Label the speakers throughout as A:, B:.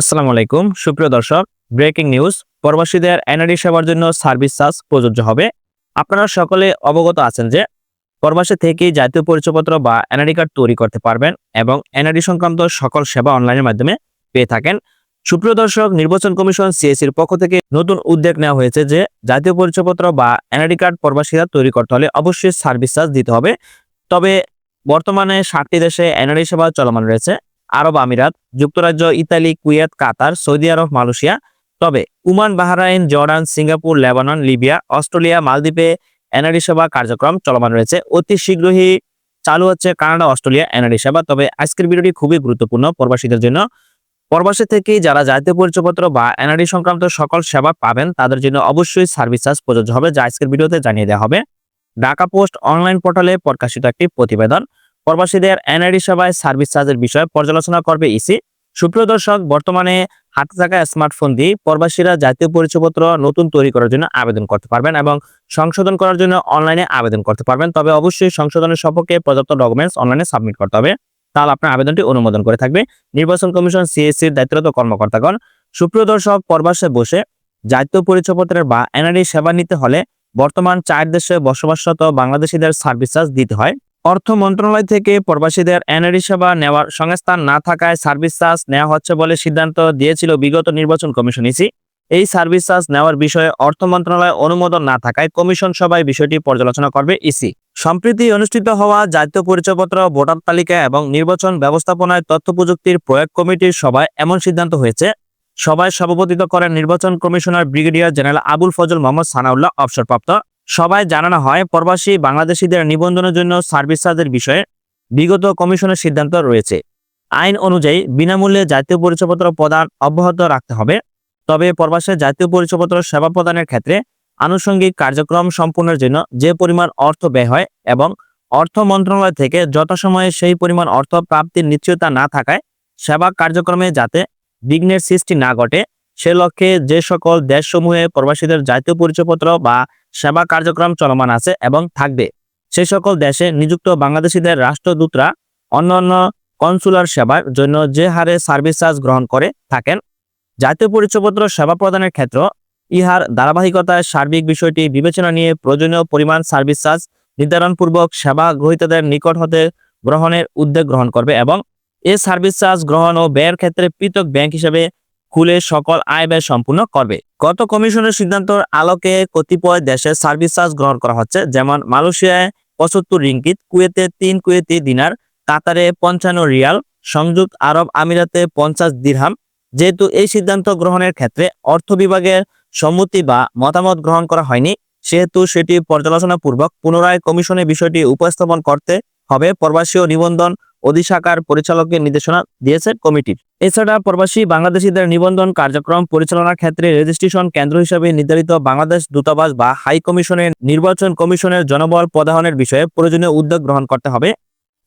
A: আসসালামু আলাইকুম। সুপ্রিয় দর্শক, ব্রেকিং নিউজ, প্রবাসীদের এনআরডি সেবার জন্য সার্ভিস চার্জ প্রযোজ্য হবে। আপনারা সকলে অবগত আছেন যে প্রবাসী থেকে জাতীয় পরিচয়পত্র বা এনআরডি কার্ড তৈরি করতে পারবেন এবং এনআরডি সংক্রান্ত সকল সেবা অনলাইনের মাধ্যমে পেয়ে থাকেন। সুপ্রিয় দর্শক, নির্বাচন কমিশন সিএসির পক্ষ থেকে নতুন উদ্যোগ নেওয়া হয়েছে যে জাতীয় পরিচয়পত্র বা এনআরডি কার্ড প্রবাসীরা তৈরি করতে হলে অবশ্যই সার্ভিস চার্জ দিতে হবে। তবে বর্তমানে ষাটটি দেশে এনআরডি সেবা চলমান রয়েছে। আরব আমিরাত, যুক্তরাজ্য, Italy, Kuwait, Qatar, Saudi Arabia, Malaysia. তবে Oman, Bahrain, Jordan, Singapore, Lebanon, Libya, Australia, মালদ্বীপে এনআরডি সেবা কার্যক্রম চলমান রয়েছে। অতি শীঘ্রই চালু হচ্ছে কানাডা, অস্ট্রেলিয়া এনআরডি সেবা। তবে আজকের ভিডিওটি খুবই গুরুত্বপূর্ণ প্রবাসীদের জন্য। প্রবাসী থেকে যারা জাতীয় পরিচয়পত্র বা এনআরডি সংক্রান্ত সকল সেবা পাবেন, তাদের জন্য অবশ্যই সার্ভিস চার্জ প্রযোজ্য হবে, যা আজকের ভিডিওতে জানিয়ে দেওয়া হবে। ঢাকা পোস্ট অনলাইন পোর্টালে প্রকাশিত একটি প্রতিবেদন। প্রবাসীদের এনআইডি সেবায় সার্ভিস চার্জের বিষয়ে পর্যালোচনা করবে ইসি। সুপ্রিয় দর্শক, বর্তমানে হাতে থাকা স্মার্টফোন দিয়ে প্রবাসীরা জাতীয় পরিচয়পত্র নতুন তৈরি করার জন্য আবেদন করতে পারবেন এবং সংশোধন করার জন্য অনলাইনে আবেদন করতে পারবেন। তবে অবশ্যই সংশোধনের সপক্ষে পর্যাপ্ত ডকুমেন্টস অনলাইনে সাবমিট করতে হবে। তাহলে আপনার আবেদনটি অনুমোদন করে থাকবে। নির্বাচন কমিশন সিএসসির দায়িত্বরত কর্মকর্তাগণ, সুপ্রিয় দর্শক, প্রবাসে বসে জাতীয় পরিচয়পত্রের বা এনআরডি সেবা নিতে হলে বর্তমান চার দেশে বসবাসরত বাংলাদেশিদের সার্ভিস চার্জ দিতে হয়। অর্থ মন্ত্রণালয় থেকে প্রবাসীদের এনআরডি সেবা নেওয়ার সংস্থান না থাকায় সার্ভিস চার্জ নেওয়া হচ্ছে বলে সিদ্ধান্ত দিয়েছিল বিগত নির্বাচন কমিশন ইসি। এই সার্ভিস চার্জ নেওয়ার বিষয়ে অর্থ মন্ত্রণালয় অনুমোদন না থাকায় কমিশন সভায় বিষয়টি পর্যালোচনা করবে ইসি। সম্প্রতি অনুষ্ঠিত হওয়া জাতীয় পরিচয়পত্র, ভোটার তালিকা এবং নির্বাচন ব্যবস্থাপনায় তথ্য প্রযুক্তির প্রয়োগ কমিটির সভায় এমন সিদ্ধান্ত হয়েছে। সভায় সভাপতিত্ব করেন নির্বাচন commissioner brigadier general Abul Fazal Mohammad Sanaullah, অবসরপ্রাপ্ত সবাই জানানো হয়, প্রবাসী বাংলাদেশিদের নিবন্ধনের জন্য সার্ভিস চার্জের বিষয়ে বিগত কমিশনের সিদ্ধান্ত রয়েছে। আইন অনুযায়ী বিনামূল্যে জাতীয় পরিচয়পত্র প্রদান অব্যাহত রাখতে হবে। তবে প্রবাসে জাতীয় পরিচয়পত্র সেবা প্রদানের ক্ষেত্রে আনুষঙ্গিক কার্যক্রম সম্পূর্ণের জন্য যে পরিমাণ অর্থ ব্যয় হয় এবং অর্থ মন্ত্রণালয় থেকে যথাসময়ে সেই পরিমাণ অর্থ প্রাপ্তির নিশ্চয়তা না থাকায় সেবা কার্যক্রমে যাতে বিঘ্নের সৃষ্টি না ঘটে, সে লক্ষ্যে যে সকল দেশসমূহে প্রবাসীদের জাতীয় পরিচয়পত্র বা সেবা কার্যক্রম চলমান আছে এবং থাকবে। সে সকল দেশে নিযুক্ত বাংলাদেশিদের রাষ্ট্রদূতরা অন্যান্য কনসুলার সেবার জন্য যে হারে সার্ভিস চার্জ গ্রহণ করে থাকেন, জাতীয় পরিচয়পত্র সেবা প্রদানের ক্ষেত্র, ইহার ধারাবাহিকতায় সার্বিক বিষয়টি বিবেচনা নিয়ে প্রয়োজনীয় পরিমাণ সার্ভিস চার্জ নির্ধারণপূর্বক সেবা গ্রহীতাদের নিকট হতে গ্রহণের উদ্যোগ গ্রহণ করবে এবং এ সার্ভিস চার্জ গ্রহণ ও ব্যয়ের ক্ষেত্রে পৃথক ব্যাংক হিসেবে খুলে সকল আয় ব্যয় সম্পূর্ণ করবে। গত কমিশনের সিদ্ধান্তর আলোকে কতিপয় দেশে সার্ভিস চার্জ গ্রহণ করা হচ্ছে, যেমন মালয়েশিয়ায় পঁচাত্তর রিঙ্কিত কুয়েতে তিন কুয়েতি দিনার, কাতারে পঞ্চান্ন রিয়াল, সংযুক্ত আরব আমিরাতে পঞ্চাশ দিরহাম। যেহেতু এই সিদ্ধান্ত গ্রহণের ক্ষেত্রে অর্থ বিভাগের সম্মতি বা মতামত গ্রহণ করা হয়নি, সেহেতু সেটি পর্যালোচনাপূর্বক পুনরায় কমিশনে বিষয়টি উপস্থাপন করতে হবে। প্রবাসী নিবন্ধন অধিশাখার পরিচালকের নির্দেশনা দিয়েছে কমিটির। এছাড়া প্রবাসী বাংলাদেশিদের নিবন্ধন কার্যক্রম পরিচালনার ক্ষেত্রে রেজিস্ট্রেশন কেন্দ্র হিসেবে নির্ধারিত বাংলাদেশ দূতাবাস বা হাই কমিশনের নির্বাচন কমিশনের জনবল প্রদানের বিষয়ে প্রয়োজনীয় উদ্যোগ গ্রহণ করতে হবে।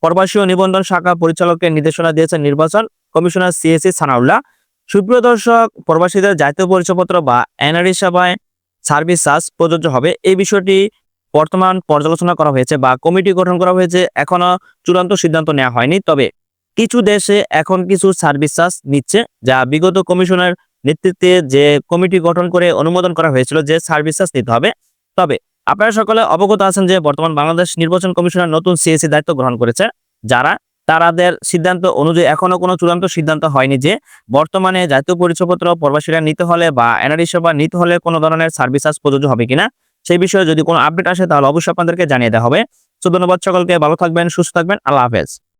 A: প্রবাসী নিবন্ধন শাখা পরিচালকের নির্দেশনা দিয়েছেন নির্বাচন কমিশনার সিএসি সানাউল্লাহ। সুপ্রিয় দর্শক, প্রবাসীদের জাতীয় পরিচয়পত্র বা এনআরই সেবায় সার্ভিস চার্জ প্রযোজ্য হবে। এই বিষয়টি বর্তমান পর্যালোচনা করা হয়েছে বা কমিটি গঠন করা হয়েছে, এখনও চূড়ান্ত সিদ্ধান্ত নেওয়া হয়নি। তবে কিছু দেশে এখন কিছু সার্ভিস চার্জ নিচ্ছে, যা বিগত কমিশনের নেতৃত্বে যে কমিটি গঠন করে অনুমোদন করা হয়েছিল, যে সার্ভিস চার্জ নিতে হবে। তবে আপনারা সকলে অবগত আছেন যে বর্তমান বাংলাদেশ নির্বাচন কমিশনের নতুন সিএসি দায়িত্ব গ্রহণ করেছে। যারা, তারাদের সিদ্ধান্ত অনুযায়ী এখনও কোনো চূড়ান্ত সিদ্ধান্ত হয়নি যে বর্তমানে জাতীয় পরিচয়পত্র প্রবাসীরা নিতে হলে বা এনআরডি সেবা নিতে হলে কোনো ধরনের সার্ভিস চার্জ প্রযোজ্য হবে কিনা। সেই বিষয়ে যদি কোনো আপডেট আসে তাহলে অবশ্যই আপনাদেরকে জানিয়ে দেওয়া হবে। তো ধন্যবাদ সকলকে, ভালো থাকবেন, সুস্থ থাকবেন, আল্লাহ হাফেজ।